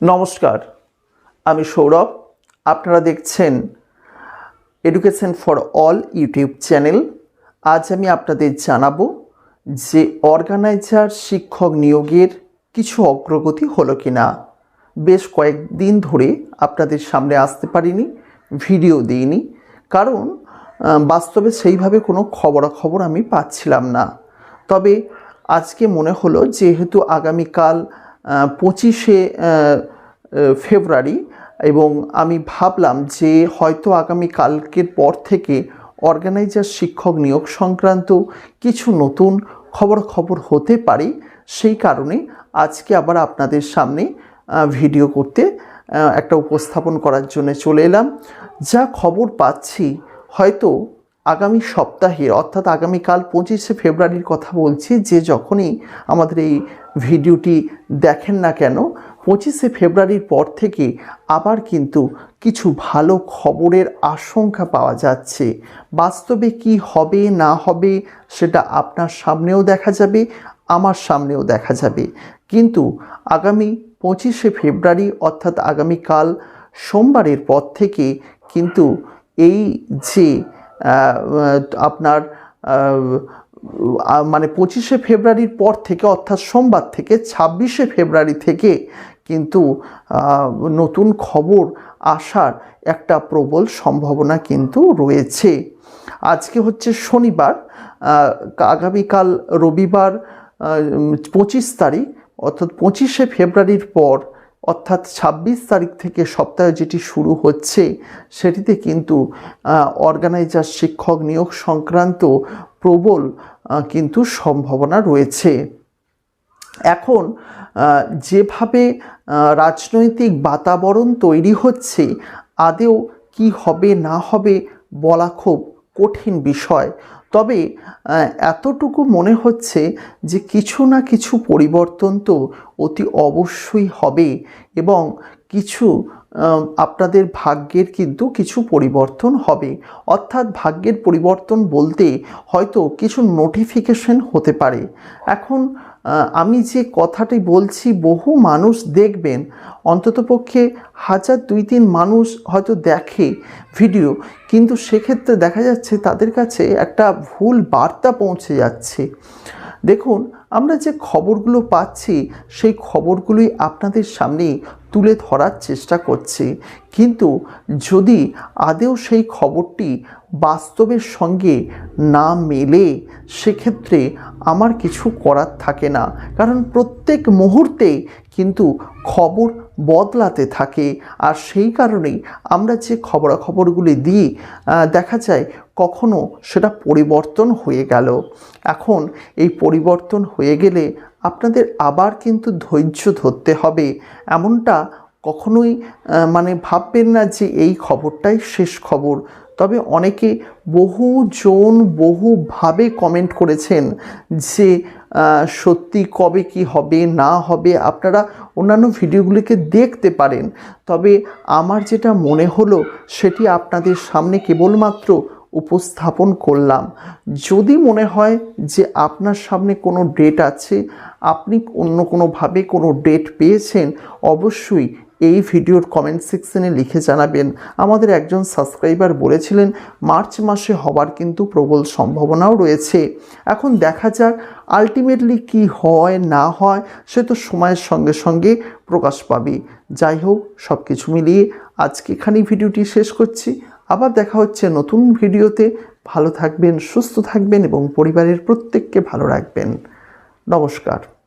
নমস্কার, আমি সৌরভ। আপনারা দেখছেন education for all YouTube channel. আজ আমি আপনাদের জানাব যে অর্গানাইজার শিক্ষক নিয়োগের কিছু অগ্রগতি হলো কি না বেশ কয়েকদিন ধরে আপনাদের সামনে আসতে পারিনি, ভিডিও দিইনি, কারণ বাস্তবে সেইভাবে কোনো খবরাখবর আমি পাচ্ছিলাম না। তবে আজকে মনে হলো, যেহেতু আগামীকাল পঁচিশে ফেব্রুয়ারি এবং আমি ভাবলাম যে হয়তো আগামী কালকের পর থেকে অর্গানাইজার শিক্ষক নিয়োগ সংক্রান্ত কিছু নতুন খবর খবর হতে পারে। সেই কারণে আজকে আবার আপনাদের সামনে ভিডিও করতে একটা উপস্থাপন করার জন্য চলে এলাম। যা খবর পাচ্ছি, হয়তো আগামী সপ্তাহে, অর্থাৎ আগামীকাল পঁচিশে ফেব্রুয়ারির কথা বলছি, যে যখনই আমাদের এই ভিডিওটি দেখেন না কেন, পঁচিশে ফেব্রুয়ারির পর থেকে আবার কিন্তু কিছু ভালো খবরের আশঙ্কা পাওয়া যাচ্ছে। বাস্তবে কি হবে, না হবে, সেটা আপনার সামনেও দেখা যাবে, আমার সামনেও দেখা যাবে। কিন্তু আগামী পঁচিশে ফেব্রুয়ারি, অর্থাৎ আগামীকাল সোমবারের পর থেকে কিন্তু এই যে আপনার মানে পঁচিশে ফেব্রুয়ারির পর থেকে অর্থাৎ সোমবার থেকে ছাব্বিশে ফেব্রুয়ারি থেকে কিন্তু নতুন খবর আসার একটা প্রবল সম্ভাবনা কিন্তু রয়েছে। আজকে হচ্ছে শনিবার আগামীকাল রবিবার পঁচিশ তারিখ, অর্থাৎ পঁচিশে ফেব্রুয়ারির পর অর্থাৎ ছাব্বিশ তারিখ থেকে সপ্তাহে যেটি শুরু হচ্ছে, সেটিতে কিন্তু অর্গানাইজার শিক্ষক নিয়োগ সংক্রান্ত প্রবল কিন্তু সম্ভাবনা রয়েছে। এখন যেভাবে রাজনৈতিক বাতাবরণ তৈরি হচ্ছে, আদেও কি হবে না হবে বলা খুব কঠিন বিষয়। তবে এতটুকু মনে হচ্ছে যে কিছু না কিছু পরিবর্তন তো অতি অবশ্যই হবে এবং কিছু আপনাদের ভাগ্যের কিন্তু কিছু পরিবর্তন হবে। অর্থাৎ ভাগ্যের পরিবর্তন বলতে হয়তো কিছু নোটিফিকেশন হতে পারে। এখন আমি যে কথাটি বলছি, বহু মানুষ দেখবেন অন্ততপক্ষে হাজার দুই তিন মানুষ হয়তো দেখে ভিডিও, কিন্তু সেক্ষেত্রে দেখা যাচ্ছে তাদের কাছে একটা ভুল বার্তা পৌঁছে যাচ্ছে। দেখুন আমরা যে খবরগুলো পাচ্ছি, সেই খবরগুলোই আপনাদের সামনে তুলে ধরার চেষ্টা করছি। কিন্তু যদি আদেও সেই খবরটি বাস্তবের সঙ্গে না মেলে, সেক্ষেত্রে আমার কিছু করার থাকে না। কারণ প্রত্যেক মুহূর্তে কিন্তু খবর বদলাতে থাকে। আর সেই কারণেই আমরা যে খবরাখবরগুলি দিই দেখা যায় কখনো সেটা পরিবর্তন হয়ে গেল। এখন এই পরিবর্তন হয়ে গেলে আপনাদের আবার কিন্তু ধৈর্য ধরতে হবে। এমনটা কখনোই মানে ভাববেন না যে এই খবরটাই শেষ খবর। তবে অনেকে বহুজন বহুভাবে কমেন্ট করেছেন যে সত্যি কবে কি হবে, না হবে, আপনারা অন্যান্য ভিডিওগুলিকে দেখতে পারেন। তবে আমার যেটা মনে হলো, সেটি আপনাদের সামনে কেবলমাত্র উপস্থাপন করলাম। যদি মনে হয় যে আপনার সামনে কোনো ডেট আছে, আপনি অন্য কোনোভাবে কোনো ডেট পেয়েছেন, অবশ্যই এই ভিডিওর কমেন্ট সেকশনে লিখে জানাবেন, আমাদের একজন সাবস্ক্রাইবার বলেছিলেন, মার্চ মাসে হবার কিন্তু প্রবল সম্ভাবনাও রয়েছে। এখন দেখা যাক আলটিমেটলি কি হয়, না হয়, সে তো সময়ের সঙ্গে সঙ্গে প্রকাশ পাবে। যাই হোক সব কিছু মিলিয়ে আজকে এখানেই ভিডিওটি শেষ করছি। আবার দেখা হচ্ছে নতুন ভিডিওতে। ভালো থাকবেন, সুস্থ থাকবেন এবং পরিবারের প্রত্যেককে ভালো রাখবেন। নমস্কার।